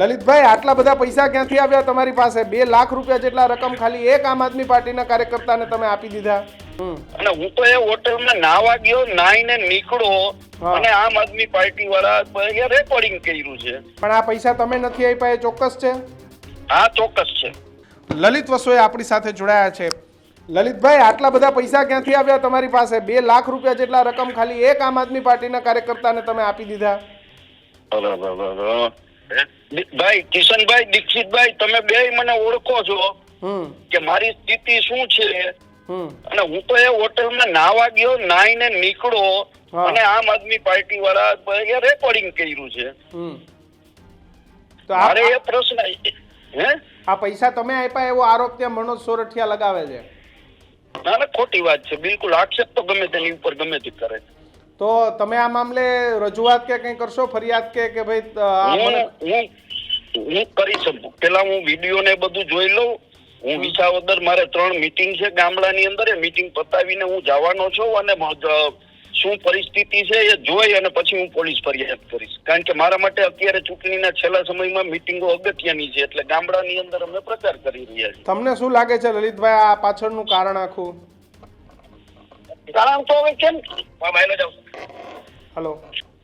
લલિતભાઈ આટલા બધા પૈસા ક્યાંથી આવ્યા તમારી પાસે? બે લાખ રૂપિયા જેટલા રકમ ખાલી એક આમ આદમી પાર્ટીના કાર્યકર્તાને તમે આપી દીધા. અને હું તો એ હોટલમાં નાવા ગયો નાઈને નીકળો અને આમ આદમી પાર્ટી વાળા રેકોર્ડિંગ કર્યું છે. પણ આ પૈસા તમે નથી આપ્યા એ ચોક્કસ છે? હા ચોક્કસ છે. લલિત વસોએ આપણી સાથે જોડાયા છે. લલિતભાઈ આટલા બધા પૈસા ક્યાંથી આવ્યા તમારી પાસે? બે લાખ રૂપિયા જેટલા રકમ ખાલી એક આમ આદમી પાર્ટીના કાર્યકર્તાને તમે આપી દીધા. ભાઈ કિશનભાઈ દીક્ષિતભાઈ તમે બે મને ઓળખો છો કે મારી સ્થિતિ શું છે? અને હું તો એ હોટલમાં નાવા ગયો નાઈને નીકળો. અને આમ આદમી પાર્ટી વાળા રેકોર્ડિંગ કર્યું છે. મારે એ પ્રશ્ન હે? આ પૈસા તમે આપ્યા એવો આરોપ ત્યાં મનોજ સોરઠિયા લગાવે છે? ના ના ખોટી વાત છે. બિલકુલ આક્ષેપ તો ગમે તેની ઉપર ગમે તે કરે. તો તમે આ મામલે રજૂઆત કે કંઈ કરશો? ફરિયાદ કે કે ભાઈ હું હું કરી શકું પેલા હું વીડિયો ને બધું જોઈ લઉં. હું વિસાવદર મારે ત્રણ મીટિંગ છે ગામડાની અંદર. એ મીટિંગ પતાવીને હું જવાનો છું અને શું પરિસ્થિતિ છે એ જોઈ અને પછી હું પોલીસ ફરિયાદ કરીશ. કારણ કે મારા માટે અત્યારે ચૂંટણીના છેલ્લા સમયમાં મીટિંગો અગત્યની છે. એટલે ગામડાની અંદર અમે પ્રચાર કરી રહ્યા છીએ. તમને શું લાગે છે લલિતભાઈ આ પાછળનું કારણ આખું? કારણ તો હવે કેમ. હલો.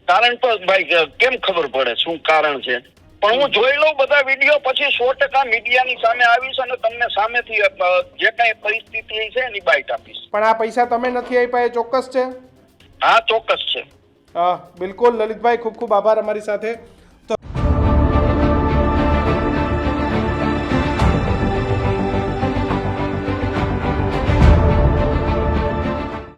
કારણ તો ભાઈ કેમ ખબર પડે શું કારણ છે? પણ હું જોઈ લઉં બધા વીડિયો પછી સો ટકા મીડિયાની સામે આવીશ અને તમને સામેથી જે કાંઈ પરિસ્થિતિ છે એની બાઇટ આપીશ. પણ આ પૈસા તમે નથી આપ્યા એ ચોક્કસ છે? હા ચોક્કસ છે. હા બિલકુલ. લલિતભાઈ ખૂબ ખૂબ આભાર અમારી સાથે.